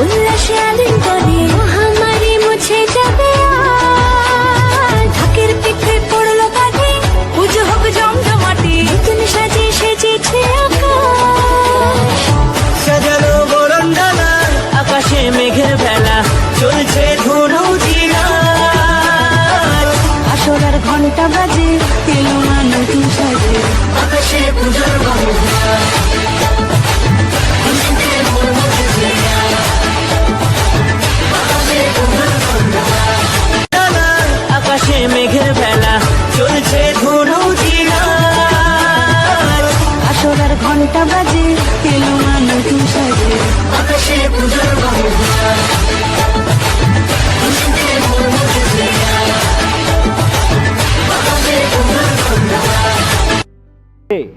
উল্লাসে আলিঙ্গনে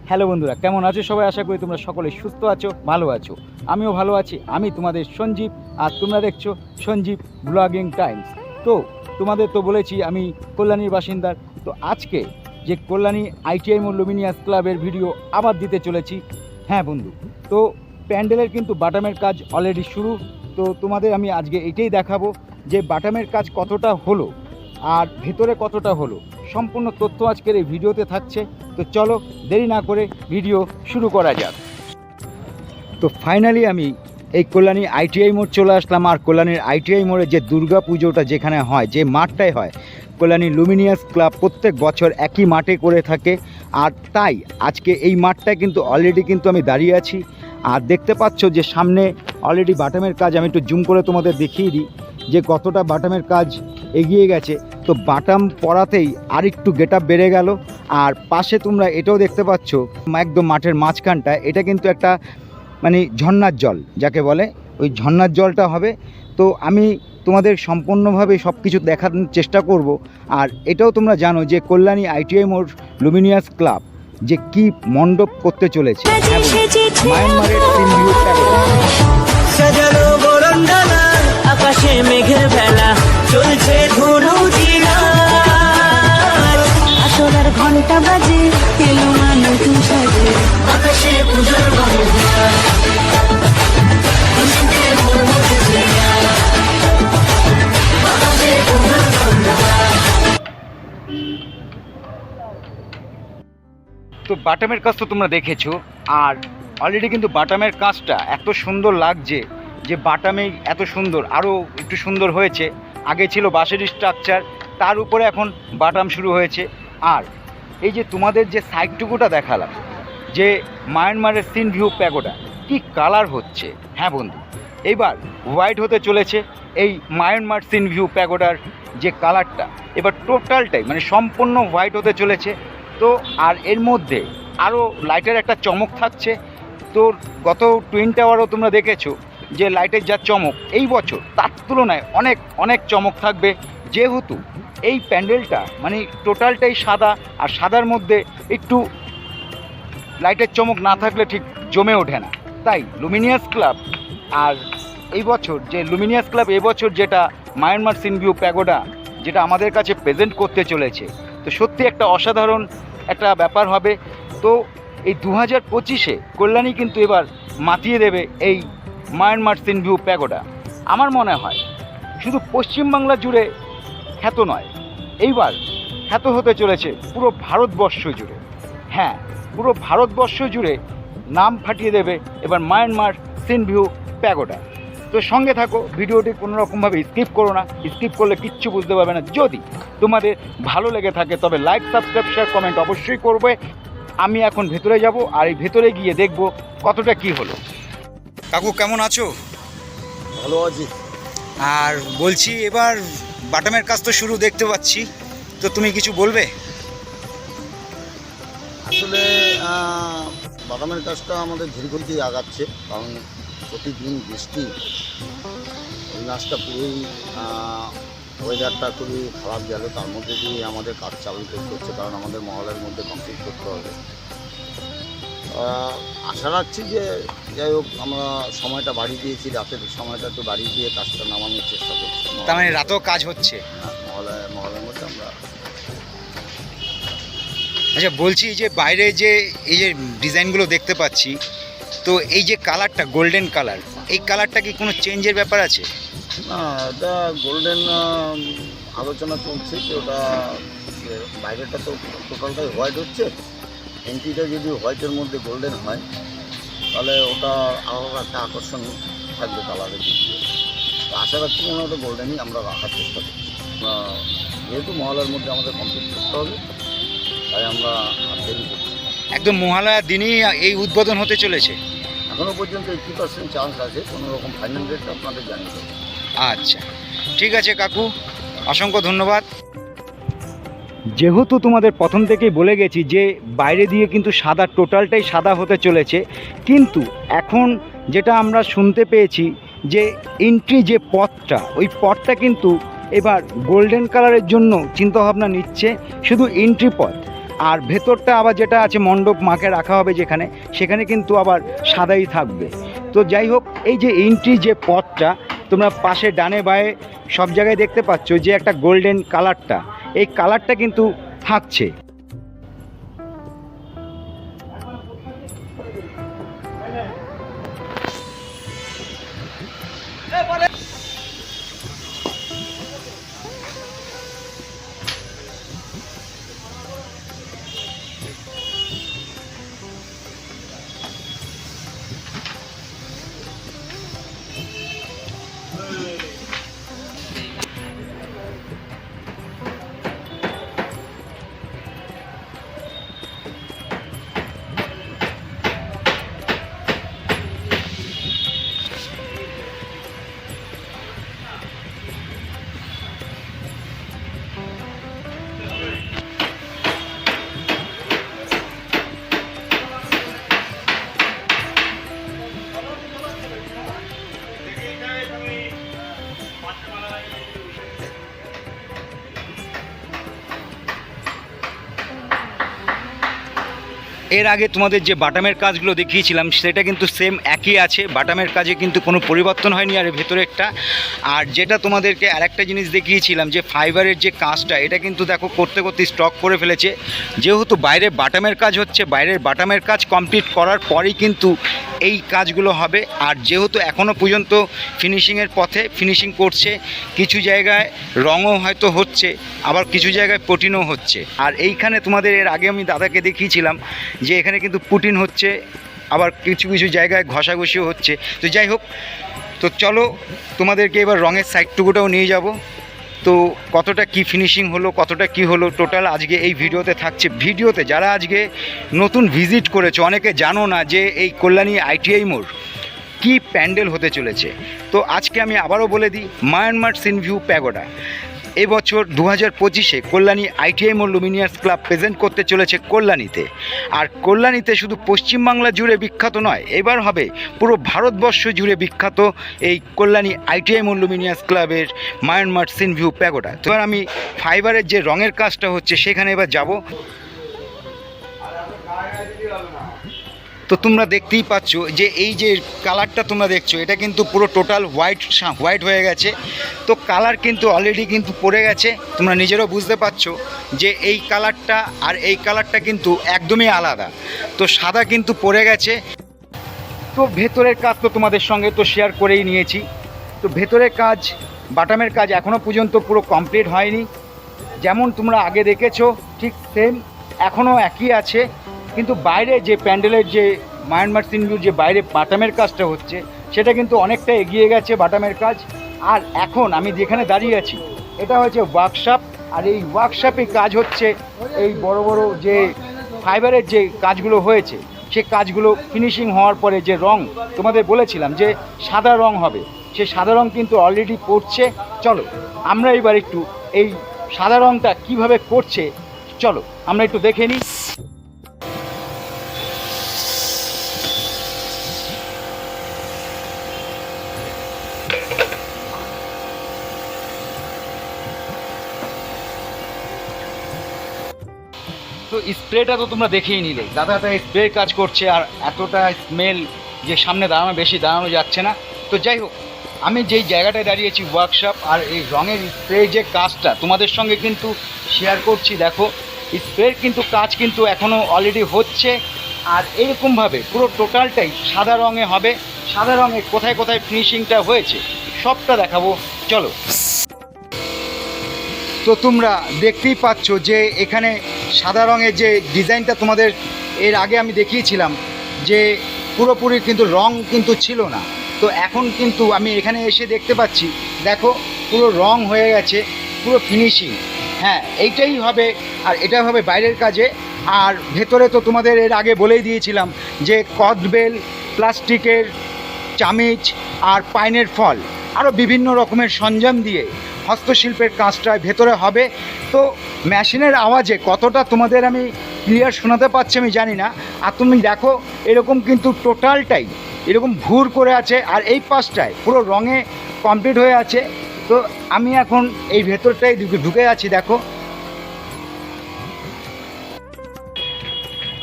হ্যালো বন্ধুরা, কেমন আছো? সবাই আশা করি তোমরা সকলে সুস্থ আছো, ভালো আছো। আমিও ভালো আছি, আমি তোমাদের সঞ্জীব, আর তোমরা দেখছ সঞ্জীব ব্লগিং টাইমস তো, তোমাদের তো বলেছি, আমি কল্যাণীর বাসিন্দার। তো আজকে যে কল্যাণী আইটিআই লুমিনিয়াস ক্লাবের ভিডিও আবার দিতে চলেছি হ্যাঁ বন্ধু, তো প্যান্ডেলের কিন্তু বাটামের কাজ অলরেডি শুরু। তো তোমাদের আমি আজকে এটাই দেখাবো যে বাটামের কাজ কতটা হলো আর ভেতরে কতটা হলো। সম্পূর্ণ তথ্য আজকের এই ভিডিওতে থাকছে। তো চলো দেরি না করে ভিডিও শুরু করা যাক। তো ফাইনালি আমি এই কল্যাণী আইটিআই মোড় চলে আসলাম আর কল্যাণীর আইটিআই মোড়ে যে দুর্গা পুজোটা যেখানে হয়, যে মাঠটায় হয়, কল্যাণী লুমিনিয়াস ক্লাব প্রত্যেক বছর একই মাঠে করে থাকে। আর তাই আজকে এই মাঠটায় কিন্তু অলরেডি কিন্তু আমি দাঁড়িয়ে আছি। আর দেখতে পাচ্ছ যে সামনে অলরেডি বাটামের কাজ আমি একটু জুম করে তোমাদের দেখিয়ে দিই যে কতটা বাটামের কাজ এগিয়ে গেছে। তো বাটাম পড়াতেই আরেকটু গেট আপ বেড়ে গেল। আর পাশে তোমরা এটাও দেখতে পাচ্ছ একদম মাঠের মাঝখানটা এটা কিন্তু একটা মানে ঝর্ণার জল যাকে বলে ওই ঝর্ণার জলটা হবে। তো আমি তোমাদের সম্পূর্ণভাবে সব কিছু দেখানোর চেষ্টা করব। আর এটাও তোমরা জানো যে কল্যাণী আইটিআই মোড় লুমিনিয়াস ক্লাব যে কি মণ্ডপ করতে চলেছে। মায়ানমারের সিনভিউ প্যারেড। সাজানো বরণডালা আকাশে মেঘের বেলা চলছে ধুনু আসরার ঘণ্টা বাজে এলো মা নতুন সাজে আকাশে পুজোর বাংলা তো বাটামের কাজ তো তোমরা দেখেছ আর অলরেডি কিন্তু বাটামের কাজটা এত সুন্দর লাগছে যে বাটামে এত সুন্দর আরও একটু সুন্দর হয়েছে। আগে ছিল বাঁশের স্ট্রাকচার তার উপরে এখন বাটাম শুরু হয়েছে। আর এই যে তোমাদের যে সাইডটুকুটা দেখালাম, যে মায়ানমারের সিন ভিউ প্যাগোটা কি কালার হচ্ছে? হ্যাঁ বন্ধু, এইবার হোয়াইট হতে চলেছে এই মায়ানমার সিন ভিউ প্যাগোটার যে কালারটা এবার টোটালটাই মানে সম্পূর্ণ হোয়াইট হতে চলেছে। তো আর এর মধ্যে আরও লাইটের একটা চমক থাকছে তো গত টুইন টাওয়ারও তোমরা দেখেছ, যে লাইটের যা চমক, এই বছর তার তুলনায় অনেক অনেক চমক থাকবে। যেহেতু এই প্যান্ডেলটা মানে টোটালটাই সাদা, আর সাদার মধ্যে একটু লাইটের চমক না থাকলে ঠিক জমে ওঠে না। তাই লুমিনিয়াস ক্লাব আর এই বছর যে লুমিনিয়াস ক্লাব এবছর যেটা মায়ানমার সিনভিউ প্যাগোডা যেটা আমাদের কাছে প্রেজেন্ট করতে চলেছে, তো সত্যি একটা অসাধারণ একটা ব্যাপার হবে। তো এই দু হাজার পঁচিশে কল্যাণী কিন্তু এবার মাতিয়ে দেবে এই মায়ানমার সিনভিউ প্যাগোডা। আমার মনে হয় শুধু পশ্চিমবাংলা জুড়ে খ্যাত নয়, এইবার খ্যাত হতে চলেছে পুরো ভারতবর্ষ জুড়ে। হ্যাঁ পুরো ভারতবর্ষ জুড়ে নাম ফাটিয়ে দেবে এবার মায়ানমার সিনভিউ প্যাগোডা। তো সঙ্গে থাকো, ভিডিওটি কোনো রকমভাবে স্কিপ করো না, স্কিপ করলে কিচ্ছু বুঝতে পারবে না। যদি তোমাদের ভালো লেগে থাকে তবে লাইক, সাবস্ক্রাইব শেয়ার কমেন্ট অবশ্যই করবে। আমি এখন ভেতরে যাব আর এই ভেতরে গিয়ে দেখব কতটা কি হলো। কাকু কেমন আছো? ভালো আছি। আর বলছি এবার বাটামের কাজ তো শুরু দেখতে পাচ্ছি। তো তুমি কিছু বলবে? আসলে বাদামের কাজটা আমাদের ধীরগতিতেই আগাচ্ছে কারণ প্রতিদিন বৃষ্টি। ওই গাছটা পুরোই ওয়েদারটা খুবই খারাপ গেল। তার মধ্যে দিয়ে আমাদের কাজ চালু করতে হচ্ছে কারণ আমাদের মহলের মধ্যে কমপ্লিট করতে হবে। আশা রাখছি যে যাই হোক আমরা সময়টা বাড়িয়ে দিয়েছি রাতের সময়টা একটু বাড়িয়ে দিয়ে কাজটা নামানোর চেষ্টা করছি। তার মানে রাতেও কাজ হচ্ছে? হ্যাঁ, মহলে মহলের মধ্যে আমরা আচ্ছা বলছি যে বাইরে যে এই যে ডিজাইনগুলো দেখতে পাচ্ছি তো এই যে কালারটা গোল্ডেন কালার এই কালারটা কি কোনো চেঞ্জের ব্যাপার আছে? না এটা গোল্ডেন আলোচনা চলছে যে ওটা বাইরেটা তো টোটালটাই হোয়াইট হচ্ছে। এন্ট্রিটা যদি হোয়াইটের মধ্যে গোল্ডেন হয় তাহলে ওটা আলাদা একটা আকর্ষণ থাকবে কালারের দিক দিয়ে। তো আশা রাখছি মনে হয় গোল্ডেনই আমরা রাখার চেষ্টা করছি। যেহেতু মহলের মধ্যে আমাদের কমপ্লিট করতে হবে তাই আমরা দেরি করছি। একদম মহালয়ার দিনই এই উদ্বোধন হতে চলেছে। এখনও পর্যন্ত এইটটি পার্সেন্ট চান্স আছে কোনো রকম ফাইনাল রেটটা আপনাদের জানিয়ে দেবো। আচ্ছা ঠিক আছে কাকু, অসংখ্য ধন্যবাদ। যেহেতু তোমাদের প্রথম থেকেই বলে গেছি যে বাইরে দিয়ে কিন্তু সাদা, টোটালটাই সাদা হতে চলেছে, কিন্তু এখন যেটা আমরা শুনতে পেয়েছি যে এন্ট্রি যে পথটা, ওই পথটা কিন্তু এবার গোল্ডেন কালারের জন্য চিন্তাভাবনা নিচ্ছে শুধু এন্ট্রি পথ। আর ভেতরটা আবার যেটা আছে মণ্ডপ মাকে রাখা হবে যেখানে, সেখানে কিন্তু আবার সাদাই থাকবে। তো যাই হোক, এই যে এন্ট্রি যে পথটা তোমরা পাশে ডানে বায়ে সব জায়গায় দেখতে পাচ্ছ যে একটা গোল্ডেন কালারটা এই কালারটা কিন্তু থাকছে এর আগে তোমাদের যে বাটামের কাজগুলো দেখিয়েছিলাম, সেটা কিন্তু সেম একই আছে। বাটামের কাজে কিন্তু কোনো পরিবর্তন হয়নি আর ভেতরে একটা। আর যেটা তোমাদেরকে আরেকটা জিনিস দেখিয়েছিলাম, যে ফাইবারের যে কাজটা, এটা কিন্তু দেখো করতে করতে স্টক করে ফেলেছে। যেহেতু বাইরে বাটামের কাজ হচ্ছে, বাইরের বাটামের কাজ কমপ্লিট করার পরেই কিন্তু এই কাজগুলো হবে। আর যেহেতু এখনও পর্যন্ত ফিনিশিংয়ের পথে ফিনিশিং করছে, কিছু জায়গায় রঙও হয়তো হচ্ছে, আবার কিছু জায়গায় পটিনও হচ্ছে। আর এইখানে তোমাদের এর আগে আমি দাদাকে দেখিয়েছিলাম যে এখানে কিন্তু পুটিন হচ্ছে, আবার কিছু কিছু জায়গায় ঘষাঘষিও হচ্ছে। তো যাই হোক, তো চলো তোমাদেরকে এবার রঙের সাইডটুকুটাও নিয়ে যাব। তো কতটা কি ফিনিশিং হলো, কতটা কি হলো টোটাল আজকে এই ভিডিওতে থাকছে। ভিডিওতে যারা আজকে নতুন ভিজিট করেছে, অনেকে জানো না যে এই কল্যাণী আইটিআই মোড় কি প্যান্ডেল হতে চলেছে। তো আজকে আমি আবারও বলে দিই মায়ানমার সিনভিউ প্যাগোডা এবছর দু হাজার পঁচিশে কল্যাণী আইটিআই মোল লুমিনিয়ার্স ক্লাব প্রেজেন্ট করতে চলেছে কল্যাণীতে। আর কল্যাণীতে শুধু পশ্চিমবাংলা জুড়ে বিখ্যাত নয়, এবার হবে পুরো ভারতবর্ষ জুড়ে বিখ্যাত এই কল্যাণী আইটিআই মোল লুমিনিয়ার্স ক্লাবের মায়ানমার সিনভিউ প্যাগোটা তো আমি ফাইবারের যে রঙের কাজটা হচ্ছে, সেখানে এবার যাব। তো তোমরা দেখতেই পাচ্ছ যে এই যে কালারটা তোমরা দেখছ, এটা কিন্তু পুরো টোটাল হোয়াইট হোয়াইট হয়ে গেছে। তো কালার কিন্তু অলরেডি কিন্তু পড়ে গেছে। তোমরা নিজেরও বুঝতে পারছ যে এই কালারটা আর এই কালারটা কিন্তু একদমই আলাদা। তো সাদা কিন্তু পড়ে গেছে। তো ভেতরের কাজ তো তোমাদের সঙ্গে তো শেয়ার করেই নিয়েছি। তো ভেতরের কাজ বাটামের কাজ এখনও পর্যন্ত পুরো কমপ্লিট হয়নি। যেমন তোমরা আগে দেখেছ, ঠিক সেম এখনও একই আছে। কিন্তু বাইরে যে প্যান্ডেলের যে মায়ানমার সিনভিউর যে বাইরে বাটামের কাজটা হচ্ছে, সেটা কিন্তু অনেকটা এগিয়ে গেছে বাটামের কাজ। আর এখন আমি যেখানে দাঁড়িয়ে আছি, এটা হচ্ছে ওয়ার্কশপ আর এই ওয়ার্কশপে কাজ হচ্ছে এই বড় বড় যে ফাইবারের যে কাজগুলো হয়েছে, সে কাজগুলো ফিনিশিং হওয়ার পরে যে রং, তোমাদের বলেছিলাম যে সাদা রং হবে। সে সাদা রং কিন্তু অলরেডি পড়ছে। চলো, আমরা এবার একটু এই সাদা রংটা কীভাবে করছে, চলো, আমরা একটু দেখে নিই। স্প্রেটা তো তোমরা দেখেই নিলে। দাদাটা স্প্রে কাজ করছে আর এতটা স্মেল যে সামনে দাঁড়ানো, বেশি দাঁড়ানো যাচ্ছে না। তো যাই হোক, আমি যেই জায়গাটায় দাঁড়িয়েছি ওয়ার্কশপ আর এই রঙের স্প্রে যে কাজটা তোমাদের সঙ্গে কিন্তু শেয়ার করছি, দেখো, স্প্রের কিন্তু কাজ কিন্তু এখনও অলরেডি হচ্ছে। আর এরকমভাবে পুরো টোটালটাই সাদা রঙে হবে। সাদা রঙে কোথায় কোথায় ফিনিশিংটা হয়েছে, সবটা দেখাবো। চলো। তো তোমরা দেখতেই পাচ্ছ যে এখানে সাদা রঙের যে ডিজাইনটা তোমাদের এর আগে আমি দেখিয়েছিলাম, যে পুরোপুরি কিন্তু রং কিন্তু ছিল না। তো এখন কিন্তু আমি এখানে এসে দেখতে পাচ্ছি, দেখো পুরো রং হয়ে গেছে, পুরো ফিনিশিং হ্যাঁ এইটাই হবে, আর এটা হবে বাইরের কাজে। আর ভেতরে তো তোমাদের এর আগে বলেই দিয়েছিলাম, যে কদবেল প্লাস্টিকের চামিচ আর পাইনের ফল আরও বিভিন্ন রকমের সরঞ্জাম দিয়ে হস্তশিল্পের কাজটায় ভেতরে হবে। তো মেশিনের আওয়াজে কতটা তোমাদের আমি ক্লিয়ার শোনাতে পারছি আমি জানি না। আর তুমি দেখো, এরকম কিন্তু টোটালটাই এরকম ভুর করে আছে আর এই পাশটায় পুরো রঙে কমপ্লিট হয়ে আছে। তো আমি এখন এই ভেতরটাই ঢুকে আছি, দেখো।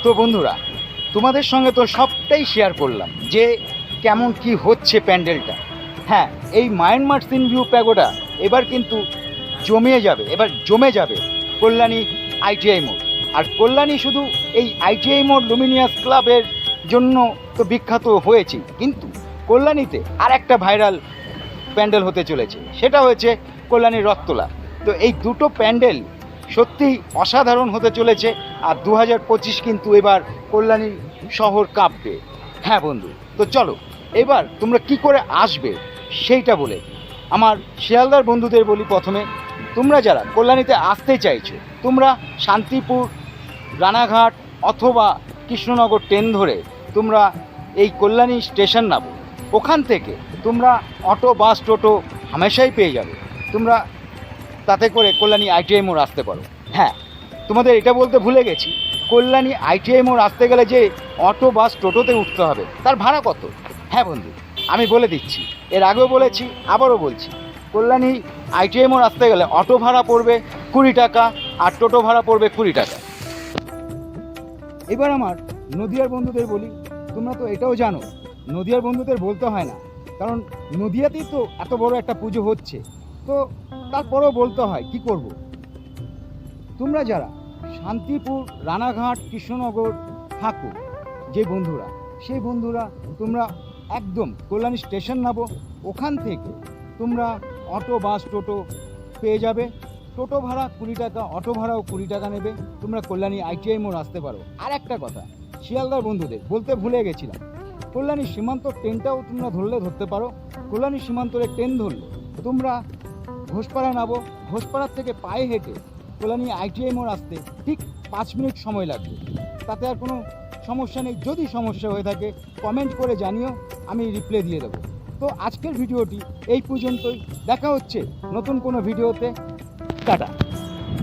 তো বন্ধুরা, তোমাদের সঙ্গে তো সবটাই শেয়ার করলাম যে কেমন কি হচ্ছে প্যান্ডেলটা। হ্যাঁ এই মায়ানমার সিন ভিউ প্যাগোডা এবার কিন্তু জমিয়ে যাবে, এবার জমে যাবে কল্যাণী আইটিআই মোড়। আর কল্যাণী শুধু এই আইটিআই মোড় লুমিনিয়াস ক্লাবের জন্য তো বিখ্যাত হয়েছে, কিন্তু কল্যাণীতে আর একটা ভাইরাল প্যান্ডেল হতে চলেছে, সেটা হয়েছে কল্যাণীর রথতলা। তো এই দুটো প্যান্ডেল সত্যিই অসাধারণ হতে চলেছে, আর দু হাজার পঁচিশ কিন্তু এবার কল্যাণী শহর কাঁপবে। হ্যাঁ বন্ধু, তো চলো, এবার তোমরা কি করে আসবে সেইটা বলে আমার শিয়ালদার বন্ধুদের বলি প্রথমে, তোমরা যারা কল্যাণীতে আসতে চাইছো, তোমরা শান্তিপুর, রানাঘাট অথবা কৃষ্ণনগর ট্রেন ধরে তোমরা এই কল্যাণী স্টেশন নামো। ওখান থেকে তোমরা অটো বাস টোটো হামেশাই পেয়ে যাবে। তোমরা তাতে করে কল্যাণী আইটিআই মোড় আসতে পারো। হ্যাঁ তোমাদের এটা বলতে ভুলে গেছি, কল্যাণী আইটিআই মোড় আসতে গেলে যে অটো বাস টোটোতে উঠতে হবে, তার ভাড়া কত? হ্যাঁ বন্ধু আমি বলে দিচ্ছি। এর আগেও বলেছি, আবারও বলছি। কল্যাণী আইটিআই মোড় আসতে গেলে অটো ভাড়া পড়বে কুড়ি টাকা আর টোটো ভাড়া পড়বে কুড়ি টাকা। এবার আমার নদিয়ার বন্ধুদের বলি, তোমরা তো এটাও জানো, নদিয়ার বন্ধুদের বলতে হয় না, কারণ নদিয়াতেই তো এত বড় একটা পুজো হচ্ছে। তো তারপরেও বলতে হয়, কি করব? তোমরা যারা শান্তিপুর, রানাঘাট, কৃষ্ণনগর থাকো, যে বন্ধুরা, সেই বন্ধুরা তোমরা একদম কল্যাণী স্টেশন নামো, ওখান থেকে তোমরা অটো, বাস, টোটো পেয়ে যাবে। টোটো ভাড়া কুড়ি টাকা, অটো ভাড়াও কুড়ি টাকা নেবে। তোমরা কল্যাণী আইটিআই মোড় আসতে পারো। আর একটা কথা, শিয়ালদার বন্ধুদের বলতে ভুলে গেছিলাম। কল্যাণী সীমান্ত ট্রেনটাও তোমরা ধরলে ধরতে পারো। কল্যাণী সীমান্তরে ট্রেন ধরলে তোমরা ঘোষপাড়া নামো। ঘোষপাড়ার থেকে পায়ে হেঁটে কল্যাণী আইটিআই মোড় আসতে ঠিক পাঁচ মিনিট সময় লাগবে। তাতে আর কোনো সমস্যা নেই। যদি সমস্যা হয়ে থাকে কমেন্ট করে জানিও, আমি রিপ্লাই দিয়ে দেবো। তো আজকের ভিডিওটি এই পর্যন্তই। দেখা হচ্ছে নতুন কোনো ভিডিওতে। টাটা।